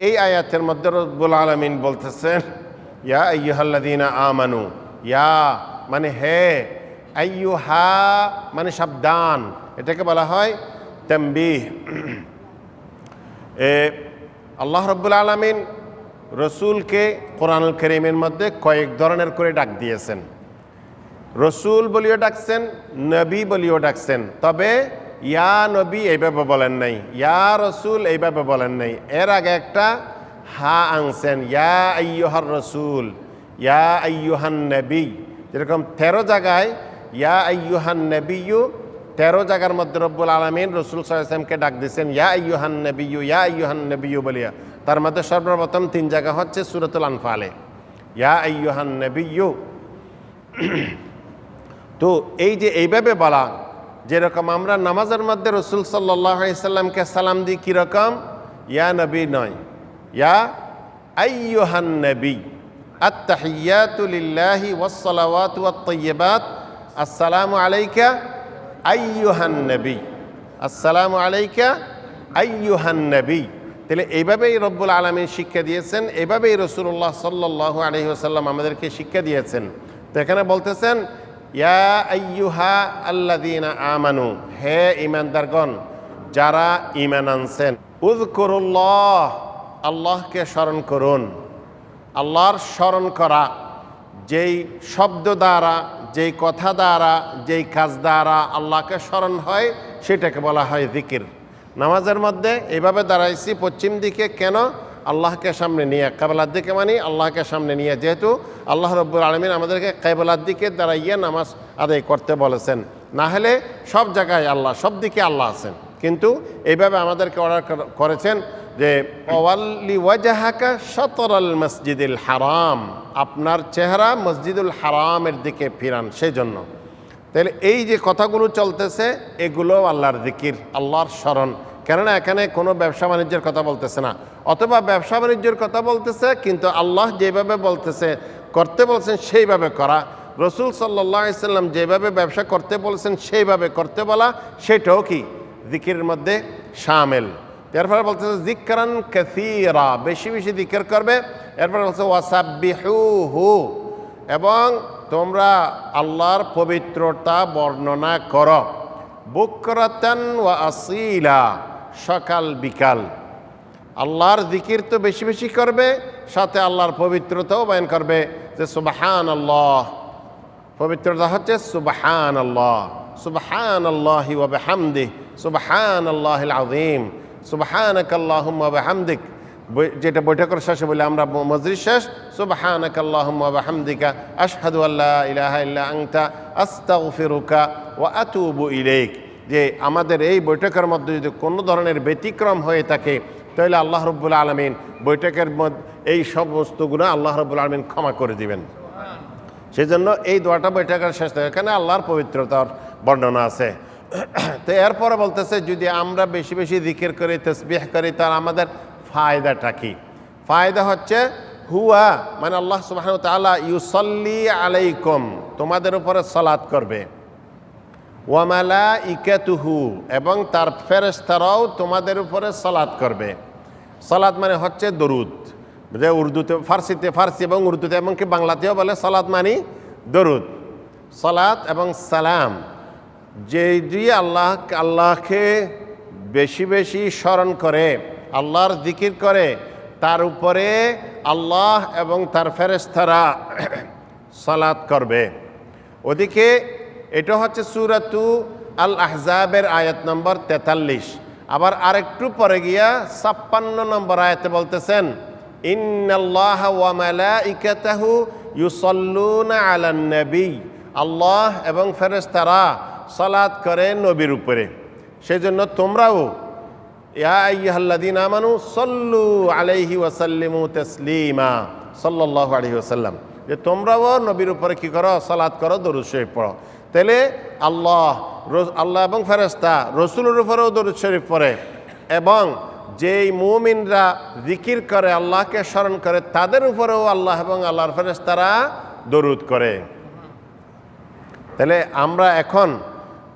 এই আয়াতের মধ্যে রব্বুল আলমিন বলতেছেন, ইয়া আইয়ুহাল্লাদিনা আমানু, ইয়া মানে হে, আইয়ুহা মানে সাবধান। এটাকে বলা হয় তম্বিহ এ, আল্লাহ রব্বুল আলমিন রসুলকে কোরআনুল করিমের মধ্যে কয়েক ধরনের করে ডাক দিয়েছেন। রসুল বলিও ডাকছেন, নবী বলিও ডাকছেন। তবে ইয়া নবী এইভাবে বলেন নাই, ইয়া রসুল এইভাবে বলেন নাই। এর আগে একটা হা আনছেন, ইয়া আইয়ুহার রসুল, ইয়া আইয়ুহান নবী। যেরকম তেরো জায়গায়, ইয়া আইয়ুহান নবীয়ু, তেরো জায়গার মধ্যে রব্বুল আলমিন রসুল সাল্লামকে ডাক দিয়েছেন ইয়া আইয়ুহান নবীয়ু, ইয়া আইয়ুহান নবীয়ু বলিয়া। তার মধ্যে সর্বপ্রথম তিন জায়গা হচ্ছে সুরতুল আনফালে, ইয়া আইয়ুহান নবীয়ু। তো এই যে এইভাবে বলা যেরকম আমরা নামাজের মধ্যে রসুল সাল্লাহ সাল্লামকে সালাম দিই কীরকম ইয়া নবী নয়। ইয়া আইয়ুহান নবী। আত্তাহিয়াতু লিল্লাহি ওয়াসসালাওয়াতু ওয়াত-তাইয়্যিবাত। আসসালামু আলাইকা আইয়ুহান নবী। আসসালামু আলাইকা আইয়ুহান নবী। তাহলে এইভাবেই রব্বুল আলমীর শিক্ষা দিয়েছেন, এইভাবেই রসুল্লাহ সাল্লাহ আলহি আসাল্লাম আমাদেরকে শিক্ষা দিয়েছেন। তো এখানে বলতেছেন ইয়া আইয়ুহা আমানু, হে ইমানদারগণ যারা ইমান আনছেন, উযকুরুল্লাহ, আল্লাহকে স্মরণ করুন। আল্লাহর স্মরণ করা, যেই শব্দ দ্বারা, যেই কথা দ্বারা, যেই কাজ দ্বারা আল্লাহকে স্মরণ হয়, সেটাকে বলা হয় জিকির। নামাজের মধ্যে এইভাবে দাঁড়াইছি, পশ্চিম দিকে কেন? আল্লাহকে সামনে নিয়ে কাবলার দিকে মানি, আল্লাহকে সামনে নিয়ে। যেহেতু আল্লাহ রব্বুল আলমিন আমাদেরকে কেবলার দিকে দাঁড়াইয়ে নামাজ আদায় করতে বলেছেন। না হলে সব জায়গায় আল্লাহ, সব দিকে আল্লাহ আছেন। কিন্তু এইভাবে আমাদেরকে অর্ডার করেছেন যে, ওয়াল্লি ওয়াজাহাকা সতরাল মসজিদুল হারাম, আপনার চেহারা মসজিদুল হারামের দিকে ফিরান সেই জন্য তাহলে এই যে কথাগুলো চলতেছে, এগুলো আল্লাহর দিকির আল্লাহর স্মরণ। কেননা এখানে কোনো ব্যবসা বাণিজ্যের কথা বলতেছে না। অথবা ব্যবসা বাণিজ্যের কথা বলতেছে, কিন্তু আল্লাহ যেভাবে বলতেছে, করতে বলছেন সেইভাবে করা। রসুল সাল্লাহ সাল্লাম যেভাবে ব্যবসা করতে বলছেন সেইভাবে করতে বলা, সেটাও কি? দিকিরের মধ্যে সামেল। এরপরে বলতেছে, জিকরান কাসীরা বেশি বেশি দিকের করবে। এরপরে বলছে হু এবং তোমরা আল্লাহর পবিত্রতা বর্ণনা করো। বুকরাতান ওয়া আসিলা, সকাল বিকাল। আল্লাহর জিকির তো বেশি বেশি করবে, সাথে আল্লাহর পবিত্রতাও বয়ন করবে যে সুবাহান আল্লাহ পবিত্রতা হচ্ছে সুবাহান আল্লাহ সুবাহান আল্লাহি হামদি সুবাহান আল্লাহ আজিম সুবাহানক আল্লাহুম্মা বিহামদিক যেটা বৈঠকের শেষে বলে, আমরা মজরিস শেষ সুবাহানক আল্লাহুম্মা বিহামদিকা, আশহাদু আল্লা ইলাহা ইল্লা আনতা, আস্তাগফিরুকা ওয়া আতুবু ইলাইক। যে আমাদের এই বৈঠকের মধ্যে যদি কোনো ধরনের ব্যতিক্রম হয়ে থাকে তাহলে আল্লাহ রব্বুল আলমিন বৈঠকের মধ্যে এই সব বস্তুগুলো আল্লাহ রব্বুল আলমিন ক্ষমা করে দিবেন। সেই জন্য এই দোয়াটা বৈঠকের শেষ থেকে এখানে আল্লাহর পবিত্রতার বর্ণনা আছে। তো এরপরে বলতেছে, যদি আমরা বেশি বেশি দিকের করি, তসবিহ করি তার আমাদের ফায়দাটা কি? ফায়দা হচ্ছে, হুয়া মানে আল্লাহ সুবাহ তালা ইউসল্লি আলাইকুম, তোমাদের উপরে সলাৎ করবে। ওয়ামালা ইকাতুহু এবং তার ফেরেস্তারাও তোমাদের উপরে সলাৎ করবে। সলাৎ মানে হচ্ছে দরুদ। যে উর্দুতে ফার্সিতে ফার্সি এবং উর্দুতে এমনকি বাংলাতেও বলে সলাৎ মানি দরুদ। সলাৎ এবং সালাম যে যে আল্লাহ আল্লাহকে বেশি বেশি স্মরণ করে, আল্লাহর জিকির করে, তার উপরে আল্লাহ এবং তার ফেরেস্তারা সালাত করবে। ওদিকে এটা হচ্ছে সুরাতু আল আহজাবের আয়াত নম্বর তেতাল্লিশ। আবার আরেকটু পরে গিয়া ছাপ্পান্ন নম্বর আয়াতে বলতেছেন, ইন্নাল্লাহ ওয়া মালাইকাতাহু ইউসাল্লুনা আলান নবী। আল্লাহ এবং ফেরেশতারা সালাত করে নবীর উপরে। সেজন্য তোমরাও, ইয়া আইয়ুহাল্লাযীনা আমানু সাল্লু আলাইহি ওয়াসাল্লিমু তাসলিমা। সাল্লাল্লাহু আলাইহি ওয়াসাল্লাম। যে তোমরাও নবীর উপরে কি করো? সালাত করো, দরুদ শরীফ পড়ো। তাহলে আল্লাহ আল্লাহ এবং ফেরেস্তা রসুলের উপরেও দরুদ শরীফ পড়ে এবং যেই মুমিনরা জিকির করে, আল্লাহকে স্মরণ করে, তাদের উপরেও আল্লাহ এবং আল্লাহর ফেরেস্তারা দরুদ করে। তাহলে আমরা এখন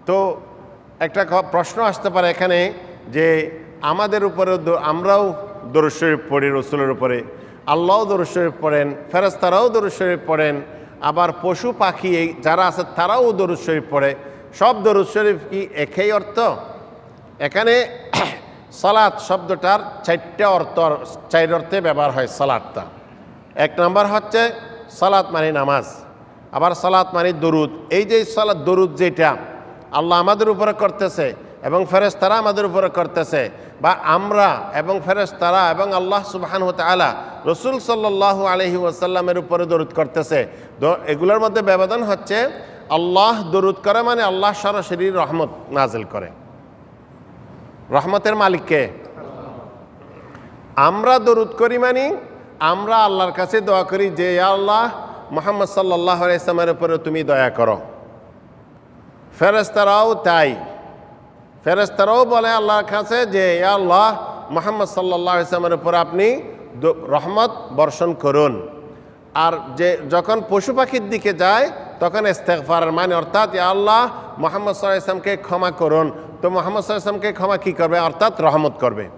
তো একটা প্রশ্ন আসতে পারে এখানে যে আমাদের উপরে আমরাও দরুদ শরীফ পড়ি রসুলের উপরে। আল্লাহও দরুদ শরীফ পড়েন ফেরেস্তারাও দরুদ শরীফ পড়েন, আবার পশু পাখি যারা আছে তারাও দরুদ শরীফ পড়ে। সব দরুদ শরীফ কি একই অর্থ? এখানে সালাত শব্দটার চারটে অর্থ, চার অর্থে ব্যবহার হয় সালাদটা এক নম্বর হচ্ছে সালাত মানে নামাজ, আবার সালাত মানে দরুদ। এই যে সালাত দরুদ যেটা আল্লাহ আমাদের উপরে করতেছে এবং ফেরেশতারা আমাদের উপরে করতেছে, বা আমরা এবং ফেরেশতারা এবং আল্লাহ সুবহান হতে আলা রসুল সাল্লাহ আলহি ওয়াসাল্লামের উপরে দরুদ করতেছে এগুলোর মধ্যে ব্যবধান হচ্ছে আল্লাহ দরুদ করে মানে আল্লাহ সরাসরি রহমত নাজিল করে। রহমতের মালিককে আমরা দরুদ করি মানে আমরা আল্লাহর কাছে দোয়া করি যে আল্লাহ, মোহাম্মদ সাল্লাহ ইসলামের উপরে তুমি দয়া করো। ফেরেস্তারাও তাই। ফেরেস্তারাও বলে আল্লাহর কাছে যে আল্লাহ, মোহাম্মদ সাল্লাহ ইসলামের উপরে আপনি রহমত বর্ষণ করুন। আর যে, যখন পশু পাখির দিকে যায় তখন ইস্তেগফার মানে অর্থাৎ আল্লাহ, মোহাম্মদ সাল্লাহ ক্ষমা করুন। তো মোহাম্মদ সাল্লাহ ইসলামকে ক্ষমা কী করবে? অর্থাৎ রহমত করবে।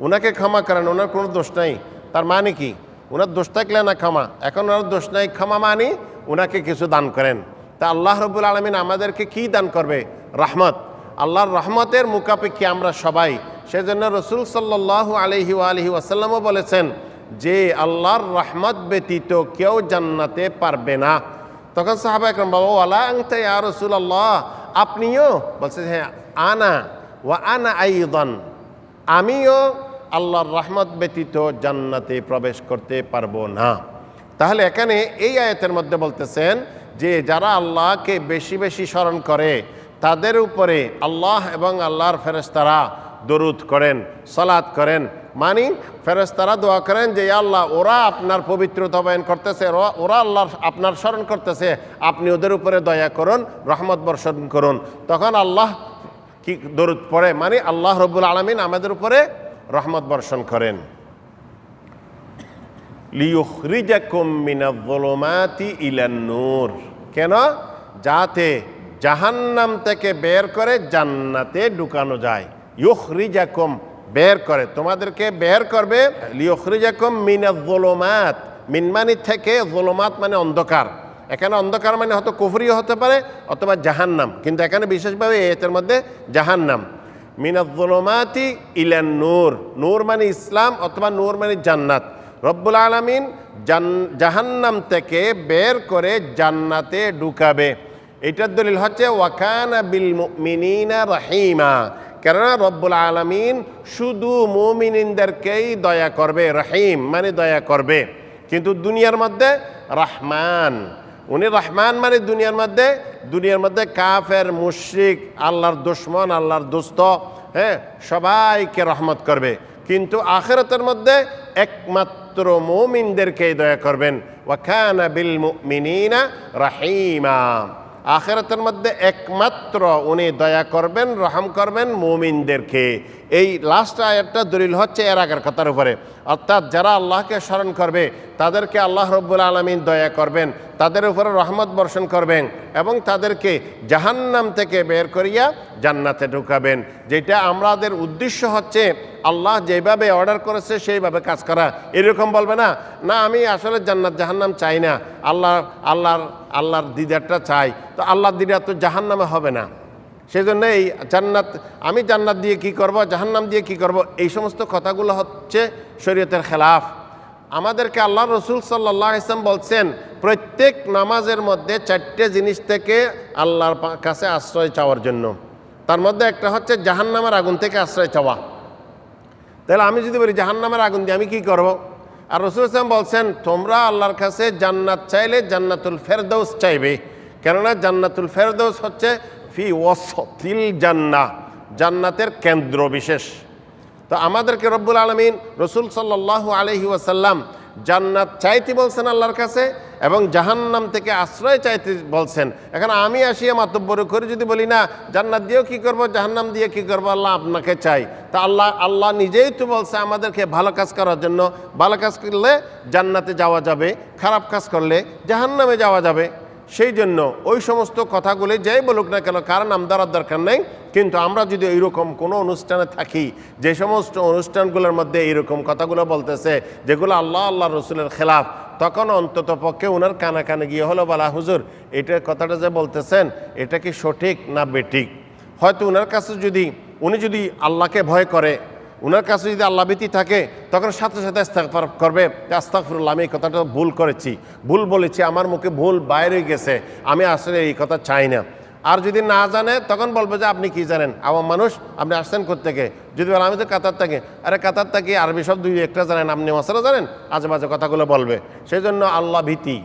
ওনাকে ক্ষমা করেন ওনার কোনো দোষ নাই। তার মানে কি? ওনার দোষ থাকলে না ক্ষমা। এখন ওনার দোষ নাই, ক্ষমা মানে ওনাকে কিছু দান করেন। তা আল্লাহ রবুল আলমিন আমাদেরকে কি দান করবে? রহমত। আল্লাহর রহমতের মুখাপেক্ষী আমরা সবাই। সেজন্য রসুল সাল্লাহ আলহি আলহি ওয়াসাল্লামও বলেছেন যে, আল্লাহর রহমত ব্যতীত কেউ জান্নাতে পারবে না। তখন সাহাবা একরম বাবা ওয়ালা আংতে ইয়া রসুল আল্লাহ আপনিও বলছে হ্যাঁ আনা ওয়া আনা আইদন আমিও আল্লাহর রহমত ব্যতীত জান্নাতে প্রবেশ করতে পারব না তাহলে এখানে এই আয়াতের মধ্যে বলতেছেন যে, যারা আল্লাহকে বেশি বেশি স্মরণ করে, তাদের উপরে আল্লাহ এবং আল্লাহর ফেরেস্তারা দরুদ করেন, সালাত করেন। মানি ফেরেস্তারা দোয়া করেন যে আল্লাহ, ওরা আপনার পবিত্রতা বয়ন করতেছে, ওরা- আল্লাহ আপনার স্মরণ করতেছে। আপনি ওদের উপরে দয়া করুন, রহমত বর্ষণ করুন। তখন আল্লাহ কি দরুদ পড়ে? মানে আল্লাহ রব্বুল আলমিন আমাদের উপরে রহমত বর্ষণ করেন। লিউখরিজাকুম মিনাজ্জুলুমাতি ইলান নূর। কেন? যাতে জাহান্নাম থেকে বের করে জান্নাতে ঢুকানো যায়। ইউখরিজাকুম, বের করে। তোমাদেরকে বের করবে, লিউখরিজাকুম মিনাজ্জুলুমাত মিনমানি থেকে জুলুমাত মানে অন্ধকার। এখানে অন্ধকার মানে হয়তো কুফরিও হতে পারে, অথবা জাহান্নাম। কিন্তু এখানে বিশেষভাবে এতের মধ্যে জাহান্নাম। মিনাজ্জুলুমাতি ইলান নূর। নূর মানে ইসলাম, অথবা নূর মানে জান্নাত। রব্বুল আলমিন জাহান্নাম থেকে বের করে জান্নাতে ঢুকাবে। এটার দলিল হচ্ছে ওয়াকানা বিল মুমিনিনা রহিমা। কেননা রব্বুল আলমিন শুধু মুমিনিনদেরকেই দয়া করবে, রহিম মানে দয়া করবে। কিন্তু দুনিয়ার মধ্যে রহমান। উনি রহমান মানে দুনিয়ার মধ্যে দুনিয়ার মধ্যে কাফের, মুশরিক, আল্লাহর দুশ্মন, আল্লাহর দুস্থ হ্যাঁ সবাইকে রহমত করবে। কিন্তু আখেরাতের মধ্যে একমাত্র মুমিনদেরকেই দয়া করবেন। ওয়াখানা বিল মুমিনিনা রাহিমা। আখেরাতের মধ্যে একমাত্র উনি দয়া করবেন, রহম করবেন মুমিনদেরকে। এই লাস্ট আয়াতটা দলিল হচ্ছে এর আগের কথার উপরে। অর্থাৎ যারা আল্লাহকে স্মরণ করবে, তাদেরকে আল্লাহ রব্বুল আলমিন দয়া করবেন, তাদের উপরে রহমত বর্ষণ করবেন এবং তাদেরকে জাহান্নাম থেকে বের করিয়া জান্নাতে ঢুকাবেন। যেটা আমাদের উদ্দেশ্য হচ্ছে আল্লাহ যেভাবে অর্ডার করেছে, সেইভাবে কাজ করা। এরকম বলবে না না, আমি আসলে জান্নাত, জাহান্নাম চাই না। আল্লাহ আল্লাহর আল্লাহর দিদারটা চাই। তো আল্লাহর দিদার তো জাহান্নামে হবে না। সেই জন্য এই জান্নাত, আমি জান্নাত দিয়ে কি করব, জাহান্নাম দিয়ে কি করব, এই সমস্ত কথাগুলো হচ্ছে শরীয়তের খেলাফ। আমাদেরকে আল্লাহ রসুল সাল্লাহ ইসলাম বলছেন, প্রত্যেক নামাজের মধ্যে চারটে জিনিস থেকে আল্লাহর কাছে আশ্রয় চাওয়ার জন্য। তার মধ্যে একটা হচ্ছে জাহান্নামের আগুন থেকে আশ্রয় চাওয়া। তাহলে আমি যদি বলি জাহান্নামের আগুন দিয়ে আমি কি করব? আর রসুল ইসলাম বলছেন, তোমরা আল্লাহর কাছে জান্নাত চাইলে জান্নাতুল ফেরদৌস চাইবে। কেননা জান্নাতুল ফেরদৌস হচ্ছে ফি ওসিল জান্না, জান্নাতের কেন্দ্র বিশেষ। তো আমাদেরকে রব্বুল আলমিন রসুল সাল্লাহ আলহি ওয়াসাল্লাম জান্নাত চাইতে বলছেন আল্লাহর কাছে এবং জাহান্নাম থেকে আশ্রয় চাইতে বলছেন। এখন আমি আসিয়া মাতব্বর করে যদি বলি, না, জান্নাত দিয়েও কী করব, জাহান্নাম দিয়ে কী করব, আল্লাহ আপনাকে চাই। তা আল্লাহ আল্লাহ নিজেই তো বলছে আমাদেরকে ভালো কাজ করার জন্য। ভালো কাজ করলে জান্নাতে যাওয়া যাবে, খারাপ কাজ করলে জাহান্নামে যাওয়া যাবে। সেই জন্য ওই সমস্ত কথাগুলি যাই বলুক না কেন, কারণ নাম দেওয়ার দরকার নেই। কিন্তু আমরা যদি এইরকম কোনো অনুষ্ঠানে থাকি, যে সমস্ত অনুষ্ঠানগুলোর মধ্যে এইরকম কথাগুলো বলতেছে, যেগুলো আল্লাহ আল্লাহ রসুলের খেলাফ, তখন অন্তত পক্ষে ওনার কানা কানে গিয়ে হলো, বলা হুজুর, এটা কথাটা যে বলতেছেন, এটা কি সঠিক না বেঠিক? হয়তো ওনার কাছে যদি, উনি যদি আল্লাহকে ভয় করে ওনার কাছে যদি আল্লাহ ভীতি থাকে, তখন সাথে সাথে ইস্তেগফার করবে। আস্তাগফিরুল্লাহ, আমি এই কথাটা ভুল করেছি। ভুল বলেছি, আমার মুখে ভুল বাইরে গেছে, আমি আসলে এই কথা চাই না। আর যদি না জানে, তখন বলবে যে, আপনি কি জানেন? আমার মানুষ, আপনি আসছেন থেকে যদি বলেন আমি তো কাতার থাকি। আরে কাতার থাকি, আরবি সব দুই একটা জানেন, আপনি মশলা জানেন? আজে বাজে কথাগুলো বলবে। সেই জন্য আল্লাহ ভীতি।